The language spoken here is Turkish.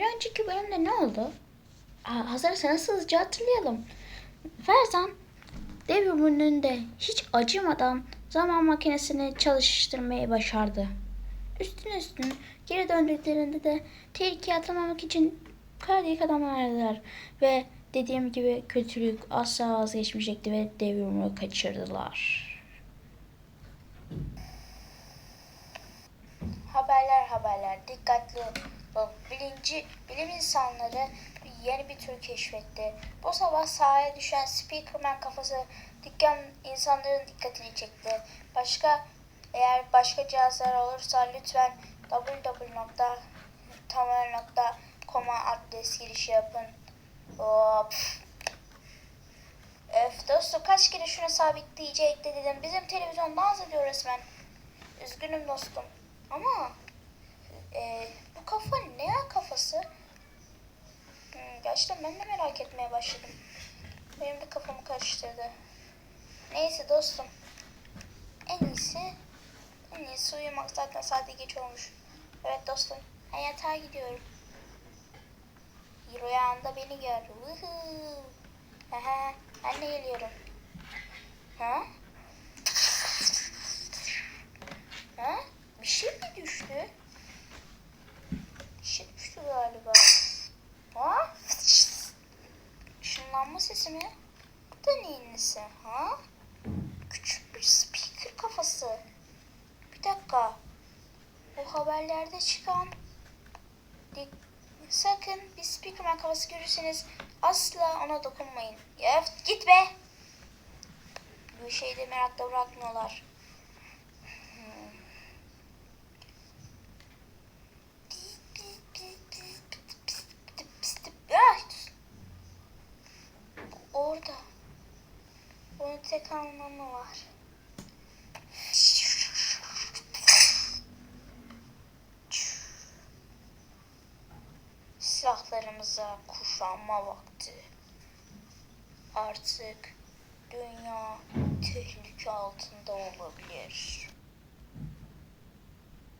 Bir önceki bölümde ne oldu? Aa, hazırsanız hızlıca hatırlayalım. Ferzan devriminde hiç acımadan zaman makinesini çalıştırmayı başardı. Üstüne üstüne geri döndüklerinde de tehlikeye atılmamak için kardeşlik adamlar aradılar. Ve dediğim gibi kötülük asla vazgeçmeyecekti ve devrimi kaçırdılar. Haberler haberler dikkatli ol. Bilinci, bilim insanları yeni bir tür keşfetti. Bu sabah sahaya düşen Speakerman kafası dükkan insanların dikkatini çekti. Başka eğer başka cihazlar olursa lütfen www.tamer.com'a adres girişi yapın. Hop. Öf dostum kaç kere şuna sabitleyici ekle dedim. Bizim televizyon dans ediyor resmen. Üzgünüm dostum. Ama e, bu kafa ne ya kafası? Hmm, gerçekten ben de merak etmeye başladım. Benim de kafamı karıştırdı. Neyse dostum. En iyisi en iyisi uyumak zaten saate geç olmuş. Evet dostum. Ben yatağa gidiyorum. Rüyanda beni gör. Aha, ben de geliyorum. Ha? Bir şey mi düştü? Bir şey düştü galiba. Ha? Sesi mi? Bu da nesi? Ha? Küçük bir speaker kafası. Bir dakika. Bu haberlerde çıkan Sakın bir speakerman kafası görürseniz asla ona dokunmayın. Ya git be. Bu şeyde merakla bırakmıyorlar. Tek anlamı var. Silahlarımıza kuşanma vakti. Artık dünya tehlike altında olabilir.